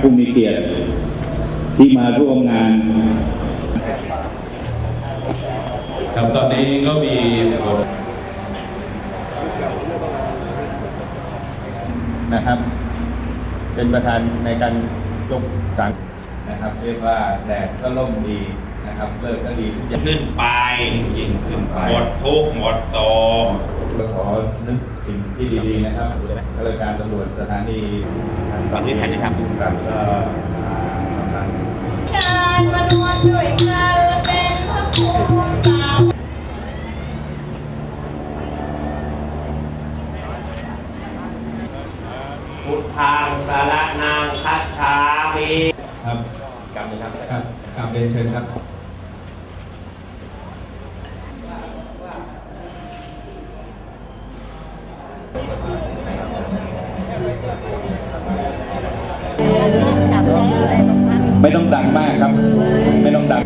ผู้มีเกียรติที่มาร่วมงาน ครับตอนนี้ก็มีคนนะครับ เป็นประธานในการยกสังนะครับ เรียกว่าแดดก็ร่มดีนะครับเลิกก็ดีทุกอย่างขึ้นไปยิ่งขึ้นไปหมดทุกข์หมดโศกก็ขอ นึกสิ่งที่ดีๆนะครับข้าราชการตำรวจสถานีตอนนี้ใครจะทำครับก็อ่ากำลังการมานวลด้วยกันเป็นพระภูมิเก่าพุทธังสารนางคัจฉามิครับกำมือครับครับกราบเรียนเชิญครับ ไม่ต้องดังมากครับ ไม่ต้องดัง